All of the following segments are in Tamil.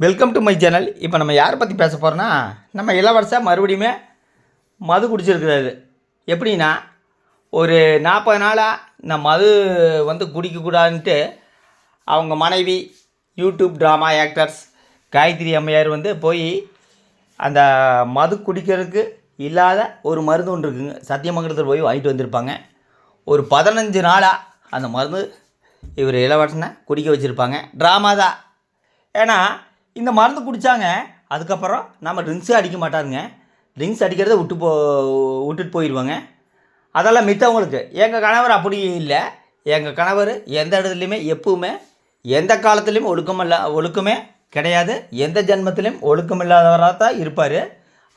வெல்கம் டு மை சேனல் இப்போ நம்ம யாரை பற்றி பேச போகிறோன்னா நம்ம இளவரசர் மறுபடியுமே மது குடிச்சிருக்கிறாரு. எப்படின்னா ஒரு நாற்பது நாளாக இந்த மது வந்து குடிக்கக்கூடாதுன்ட்டு அவங்க மனைவி யூடியூப் ட்ராமா ஆக்டர்ஸ் காயத்ரி அம்மையார் வந்து போய் அந்த மது குடிக்கிறதுக்கு இல்லாத ஒரு மருந்து ஒன்று இருக்குங்க. சத்தியமங்கலத்தில் போய் வாங்கிட்டு வந்திருப்பாங்க. ஒரு பதினஞ்சு நாளாக அந்த மருந்து இவர் இளவரசனை குடிக்க வச்சுருப்பாங்க. ட்ராமா தான். ஏன்னா இந்த மருந்து குடித்தாங்க அதுக்கப்புறம் நம்ம ட்ரிங்க்ஸே அடிக்க மாட்டாருங்க. ட்ரிங்க்ஸ் அடிக்கிறத விட்டு போ விட்டுட்டு போயிடுவாங்க. அதெல்லாம் மித்தவங்களுக்கு எங்கள் கணவர் அப்படி இல்லை. எங்கள் கணவர் எந்த இடத்துலையுமே எப்பவுமே எந்த காலத்துலேயும் ஒழுக்கமில்ல ஒழுக்கமே கிடையாது. எந்த ஜென்மத்திலையும் ஒழுக்கமில்லாதவராக தான் இருப்பார்.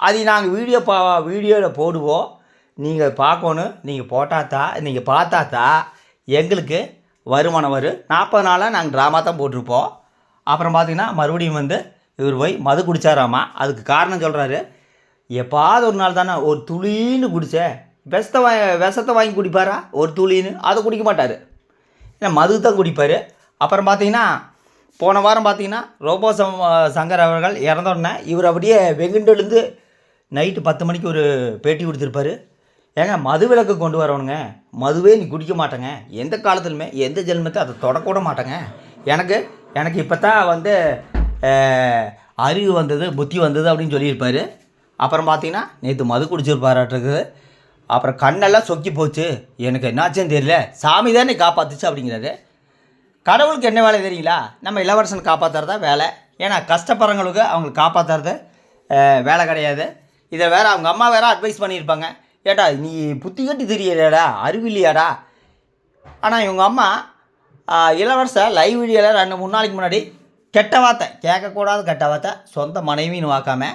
அதை நாங்கள் வீடியோ பா வீடியோவில் போடுவோம். நீங்கள் பார்க்கணும். நீங்கள் போட்டால் தான் நீங்கள் பார்த்தா தான் எங்களுக்கு வருமானம் வரும். நாற்பது நாளாக நாங்கள் ட்ராமா தான் போட்டிருப்போம். அப்புறம் பார்த்தீங்கன்னா மறுபடியும் வந்து இவர் போய் மது குடித்தாராமா அதுக்கு காரணம் சொல்கிறாரு எப்பாவது ஒரு நாள் தானே ஒரு துளின்னு குடித்தேன் விஷத்தை வா விஷத்தை வாங்கி குடிப்பாரா? ஒரு துளின்னு. அதை குடிக்க மாட்டார். ஏன்னா மது தான் குடிப்பார். அப்புறம் பார்த்தீங்கன்னா போன வாரம் பார்த்தீங்கன்னா ரோபோ சம் சங்கர் அவர்கள் இறந்தோடனே இவர் அப்படியே வெகுண்டெழுந்து நைட்டு பத்து மணிக்கு ஒரு பேட்டி கொடுத்துருப்பாரு. ஏங்க மது விளக்கு கொண்டு வரணுங்க. மதுவே நீ குடிக்க மாட்டேங்க. எந்த காலத்துலையுமே எந்த ஜென்மத்தை அதை தொடக்கூட மாட்டேங்க. எனக்கு எனக்கு இப்போ தான் வந்து அறிவு வந்தது புத்தி வந்தது அப்படின்னு சொல்லியிருப்பாரு. அப்புறம் பார்த்தீங்கன்னா நேற்று மது குடிச்சிருப்பாராட்டுருக்குது அப்புறம் கண்ணெல்லாம் சொக்கி போச்சு. எனக்கு என்னாச்சுன்னு தெரியல. சாமி தானே காப்பாத்துச்சு அப்படிங்கிறாரு. கடவுளுக்கு என்ன வேலை தெரியுங்களா? நம்ம இளவரசன் காப்பாற்றுறதா வேலை. ஏன்னா கஷ்டப்படுறவங்களுக்கு அவங்க காப்பாற்றுறது வேலை கிடையாது. இதை வேறு அவங்க அம்மா வேற அட்வைஸ் பண்ணியிருப்பாங்க. ஏட்டா நீ புத்தி கட்டி அறிவு அறிவில்லையாடா ஆனால் இவங்க அம்மா இளவரசர் லைவ் வீடியோவில் ரெண்டு மூணு நாளைக்கு முன்னாடி கெட்ட வார்த்தை. கேட்கக்கூடாத கெட்ட வார்த்தை. சொந்த மனைவின்னு வாக்காம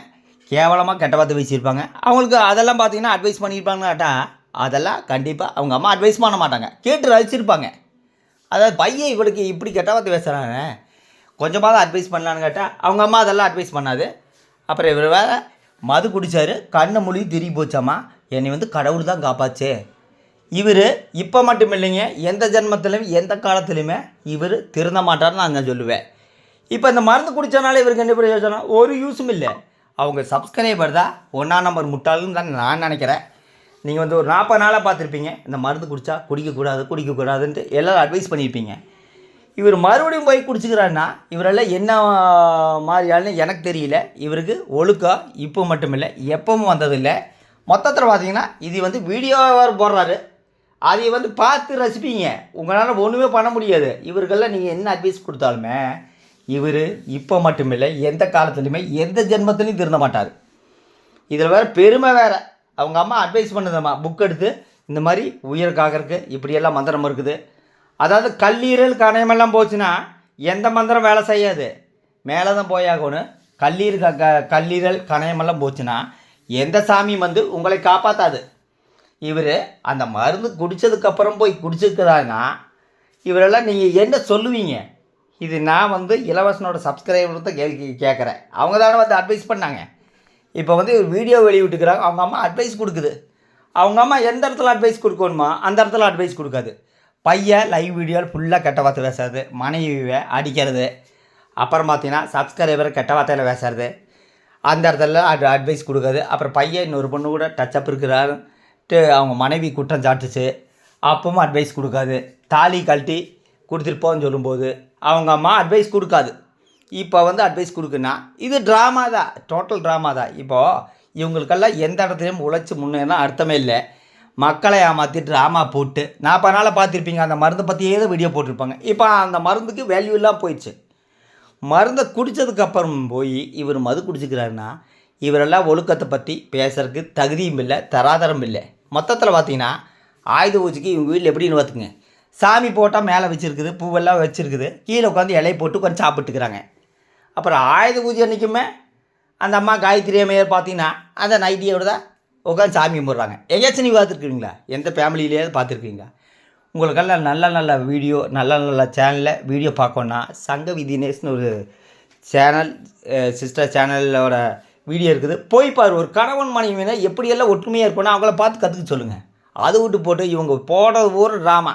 கேவலமாக கெட்ட வார்த்தை பேசியிருப்பாங்க. அவங்களுக்கு அதெல்லாம் பார்த்தீங்கன்னா அட்வைஸ் பண்ணியிருப்பாங்கன்னு கேட்டால் அதெல்லாம் கண்டிப்பாக அவங்க அம்மா அட்வைஸ் பண்ண மாட்டாங்க. கேட்டு ரசிச்சிருப்பாங்க. அதாவது பையன் இவளுக்கு இப்படி கெட்ட வார்த்தை பேசுகிறாங்க கொஞ்சமாவது அட்வைஸ் பண்ணலான்னு கேட்டால் அவங்க அம்மா அதெல்லாம் அட்வைஸ் பண்ணாது. அப்புறம் இவர் வேற மது குடித்தார் கண்ணை மொழி திரும்பி போச்சாமா என்னை வந்து கடவுள் தான் காப்பாச்சு. இவர் இப்போ மட்டும் இல்லைங்க எந்த ஜென்மத்திலையும் எந்த காலத்துலையுமே இவர் திருந்த மாட்டார்னு நான் சொல்லுவேன். இப்போ இந்த மருந்து குடித்தனால இவருக்கு என்ன பிரயோஜனம்? ஒரு யூஸும் இல்லை. அவங்க சப்ஸ்கிரைபர் தான் ஒன்றா நம்பர் முட்டாளுன்னு தான் நான் நினைக்கிறேன். நீங்கள் வந்து ஒரு நாற்பது நாளாக பார்த்துருப்பீங்க இந்த மருந்து குடித்தா குடிக்கக்கூடாது குடிக்கக்கூடாதுன்ட்டு எல்லோரும் அட்வைஸ் பண்ணியிருப்பீங்க. இவர் மறுபடியும் போய் குடிச்சுக்கிறாருன்னா இவரெல்லாம் என்ன மாதிரியாலும் எனக்கு தெரியல. இவருக்கு ஒழுக்கம் இப்போ மட்டும் இல்லை எப்பவும் வந்ததில்லை. மொத்தத்தில் பார்த்தீங்கன்னா இது வந்து வீடியோவாக போடுறாரு. அதை வந்து பார்த்து ரசிப்பீங்க. உங்களால் ஒன்றுமே பண்ண முடியாது. இவர்களெலாம் நீங்கள் என்ன அட்வைஸ் கொடுத்தாலுமே இவர் இப்போ மட்டுமில்லை எந்த காலத்துலையுமே எந்த ஜென்மத்திலையும் திருந்த மாட்டார். இதில் வேறு பெருமை வேறு. அவங்க அம்மா அட்வைஸ் பண்ணுதம்மா புக் எடுத்து இந்த மாதிரி உயிர் காக்கறதுக்கு இப்படியெல்லாம் மந்திரம் இருக்குது. அதாவது கல்லீரல் கணையமெல்லாம் போச்சுன்னா எந்த மந்திரம் வேலை செய்யாது. மேலே தான் போயாகணும் கல்லீர் க க- கல்லீரல் கணையமெல்லாம் போச்சுன்னா எந்த சாமியும் வந்து உங்களை காப்பாற்றாது இவர் அந்த மருந்து குடித்ததுக்கப்புறம் போய் குடிச்சிருக்கிறாங்கன்னா இவரெல்லாம் நீங்கள் என்ன சொல்லுவீங்க? இது நான் வந்து இலவசனோட சப்ஸ்கிரைபர் தான் கேள்வி கேட்குறேன் அவங்க தானே வந்து அட்வைஸ் பண்ணாங்க. இப்போ வந்து ஒரு வீடியோ வெளியிட்டுக்கிறாங்க அவங்க அம்மா அட்வைஸ் கொடுக்குது. அவங்க அம்மா எந்த இடத்துல அட்வைஸ் கொடுக்கணுமா அந்த இடத்துல அட்வைஸ் கொடுக்காது. பையன் லைவ் வீடியோவில் ஃபுல்லாக கெட்ட வார்த்தை பேசுறது மனைவியை அடிக்கிறது அப்புறம் பார்த்தீங்கன்னா சப்ஸ்கிரைபரை கெட்ட வார்த்தையில் பேசுறது அந்த இடத்துல அட் அட்வைஸ் கொடுக்காது. அப்புறம் பையன் இன்னொரு பொண்ணு கூட டச்சப் இருக்கிறாரு. அவங்க மனைவி குற்றம் சாட்டுச்சு. அப்பவும் அட்வைஸ் கொடுக்காது. தாலி கழட்டி கொடுத்துட்டு போன்னு சொல்லும்போது அவங்க அம்மா அட்வைஸ் கொடுக்காது. இப்போ வந்து அட்வைஸ் கொடுக்குன்னா இது ட்ராமா தான். டோட்டல் ட்ராமா தான். இப்போது இவங்களுக்கெல்லாம் எந்த இடத்துலையும் உழைச்சி முன்னேறினா அர்த்தமே இல்லை. மக்களை ஏமாற்றி ட்ராமா போட்டு நாற்பது நாளாக பார்த்துருப்பீங்க அந்த மருந்தை பற்றியே தான் வீடியோ போட்டிருப்பாங்க. இப்போ அந்த மருந்துக்கு வேல்யூ இல்லாமல் போயிடுச்சு. மருந்தை குடித்ததுக்கப்புறம் போய் இவர் மது குடிச்சிக்கிறாருன்னா இவரெல்லாம் ஒழுக்கத்தை பற்றி பேசுறதுக்கு தகுதியும் இல்லை தராதரம் இல்லை. மொத்தத்தில் பார்த்தீங்கன்னா ஆயுத பூஜைக்கு இவங்க வீட்டில் எப்படின்னு பார்த்துங்க சாமி போட்டால் மேலே வச்சுருக்குது பூவெல்லாம் வச்சுருக்குது. கீழே உட்காந்து இலையை போட்டு உட்காந்து சாப்பிட்டுக்கிறாங்க. அப்புறம் ஆயுத பூஜை அன்றைக்குமே அந்த அம்மா காயத்ரி அம்மையார் பார்த்தீங்கன்னா அந்த நைட்டியோட தான் உட்காந்து சாமி கும்பிட்றாங்க. எங்கேயாச்சும் நீ பார்த்துருக்கீங்களா எந்த ஃபேமிலியிலேயாவது பார்த்துருக்கீங்களா உங்களுக்கெல்லாம் நல்ல நல்ல வீடியோ நல்ல நல்ல சேனலில் வீடியோ பார்க்கணுன்னா சங்க விதினேஷ்னு ஒரு சேனல் சிஸ்டர் சேனலோட வீடியோ இருக்குது. போய் பாரு ஒரு கணவன் மனைவினா எப்படியெல்லாம் ஒற்றுமையாக இருப்போம்னா அவங்கள பார்த்து கற்றுக்க சொல்லுங்கள் அது விட்டு போட்டு இவங்க போடுறது ஒரு ட்ராமா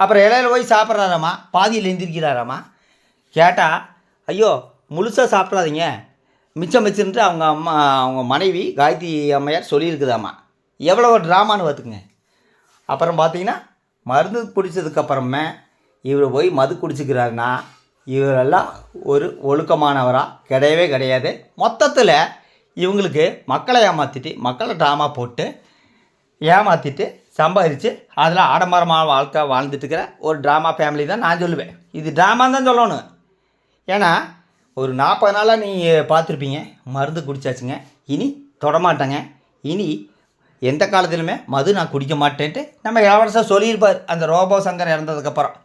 அப்புறம் இலையில போய் சாப்பிட்றாராமா? பாதியில் எந்திரிக்கிறாராமா? கேட்டால் ஐயோ முழுசாக சாப்பிட்றாதீங்க மிச்சம் வச்சுருந்து அவங்க அம்மா அவங்க மனைவி காயத்ரி அம்மையார் சொல்லியிருக்குதாம்மா எவ்வளோ ட்ராமான்னு பார்த்துக்குங்க. அப்புறம் பார்த்தீங்கன்னா மருந்து குடித்ததுக்கப்புறமே இவர் போய் மது குடிச்சிக்கிறாருன்னா இவரெல்லாம் ஒரு ஒழுக்கமானவராக கிடையவே கிடையாது. மொத்தத்தில் இவங்களுக்கு மக்களை ஏமாற்றிட்டு மக்களை ட்ராமா போட்டு ஏமாற்றிட்டு சம்பாதிச்சு அதில் ஆடம்பரமாக வாழ்க்கை வாழ்ந்துட்டுருக்கிற ஒரு ட்ராமா ஃபேமிலி தான் நான் சொல்லுவேன். இது ட்ராமான்னு தான் சொல்லணும். ஏன்னா ஒரு நாற்பது நாளாக நீங்கள் பார்த்துருப்பீங்க மருந்து குடிச்சாச்சுங்க. இனி தொடமாட்டேங்க. இனி எந்த காலத்திலுமே மது நான் குடிக்க மாட்டேன்ட்டு நம்ம இளவரசர் சொல்லியிருப்பார். அந்த ரோபோ சங்கர் இறந்ததுக்கப்புறம்.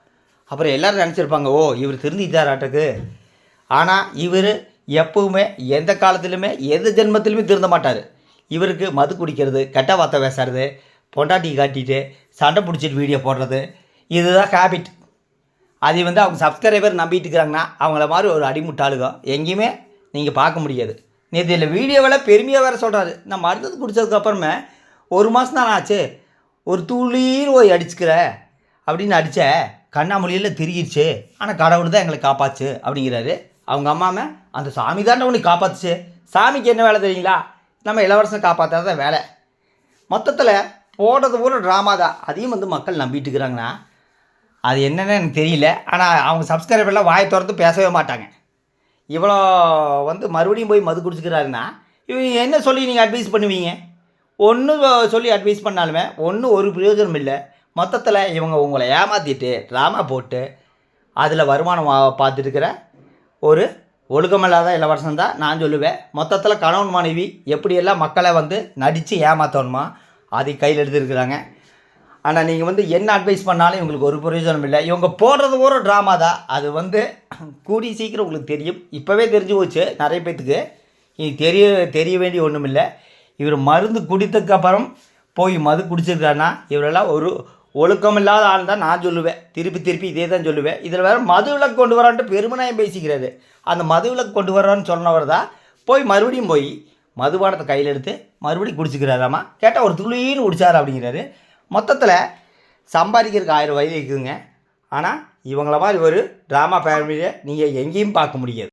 அப்புறம் எல்லோரும் நினச்சிருப்பாங்க ஓ இவர் திருந்திட்டாராட்டுக்கு. ஆனால் இவர் எப்பவுமே எந்த காலத்திலுமே எந்த ஜென்மத்திலுமே திருந்த மாட்டார். இவருக்கு மது குடிக்கிறது கெட்ட வார்த்தை பேசுறது பொண்டாட்டி காட்டிட்டு சண்டை பிடிச்சிட்டு வீடியோ போடுறது இதுதான் ஹேபிட் அதை வந்து அவங்க சப்ஸ்கிரைபர் நம்பிட்டு இருக்கிறாங்கன்னா அவங்கள மாதிரி ஒரு அடிமுட்டாளுகம் எங்கேயுமே நீங்கள் பார்க்க முடியாது. நேற்று இதில் வீடியோவில் பெருமையாக வேறு சொல்கிறாரு நான் மருந்து குடித்ததுக்கப்புறமே ஒரு மாதம் தான் ஆச்சு. ஒரு துளிர் போய் அடிச்சுக்கிற அப்படின்னு அடித்த கண்ணாமொழியில் திரிகிடுச்சு ஆனால் கடவுள் தான் எங்களை காப்பாச்சு அப்படிங்கிறாரு. அவங்க அம்மாவை அந்த சாமி தானே உன்னை காப்பாத்துச்சு. சாமிக்கு என்ன வேலை தெரியுங்களா? நம்ம இளவரசன் காப்பாற்றாத வேலை. மொத்தத்தில் போடுறது பூரா ட்ராமா தான். அதையும் வந்து மக்கள் நம்பிட்டு இருக்கிறாங்கண்ணா. அது என்னன்னு எனக்கு தெரியல. ஆனால் அவங்க சப்ஸ்கிரைபர்லாம் வாயை திறந்து பேசவே மாட்டாங்க. இவ்வளோ வந்து மறுபடியும் போய் மது குடிச்சுக்கிறாருன்னா இவங்க என்ன சொல்லி நீங்கள் அட்வைஸ் பண்ணுவீங்க? ஒன்று சொல்லி அட்வைஸ் பண்ணாலுமே ஒன்றும் ஒரு பிரயோஜனம் இல்லை. மொத்தத்தில் இவங்க உங்களை ஏமாற்றிட்டு ட்ராமா போட்டு அதில் வருமானம் வா- பார்த்துட்டு இருக்கிற ஒரு ஒழுக்கமில்லாத இளவரசன் தான் நான் சொல்லுவேன். மொத்தத்தில் கணவன் மனைவி எப்படியெல்லாம் மக்களை வந்து நடித்து ஏமாற்றணுமா அதை கையில் எடுத்துருக்குறாங்க. ஆனால் நீங்கள் வந்து என்ன அட்வைஸ் பண்ணாலும் இவங்களுக்கு ஒரு பிரயோஜனம் இல்லை. இவங்க போடுறது ஒரு ட்ராமா தான். அது வந்து கூடி சீக்கிரம் உங்களுக்கு தெரியும். இப்போவே தெரிஞ்சு போச்சு நிறைய பேத்துக்கு. இது தெரிய தெரிய வேண்டிய ஒன்றும் இல்லை இவர் மருந்து குடித்ததுக்கப்புறம் போய் மது குடிச்சிருக்காருன்னா இவரெல்லாம் ஒரு ஒழுக்கமில்லாத ஆள் தான் நான் சொல்லுவேன். திருப்பி திருப்பி இதே தான் சொல்லுவேன். இதில் வேறு மதுவிலக்கு கொண்டு வரான்ட்டு பெருமனாயம் பேசிக்கிறாரு. அந்த மதுவிலக்கு கொண்டு வரான்னு சொன்னவர் தான் போய் மறுபடியும் போய் மதுபானத்தை கையில் எடுத்து மறுபடியும் குடிச்சிக்கிறாராமா? கேட்டால் ஒரு துளின்னு குடிச்சார் அப்படிங்கிறாரு. மொத்தத்தில் சம்பாதிக்கிறதுக்கு ஆயிரம் வயது இருக்குதுங்க. ஆனால் இவங்கள மாதிரி ஒரு ட்ராமா ஃபேமிலியை நீங்கள் எங்கேயும் பார்க்க முடியாது.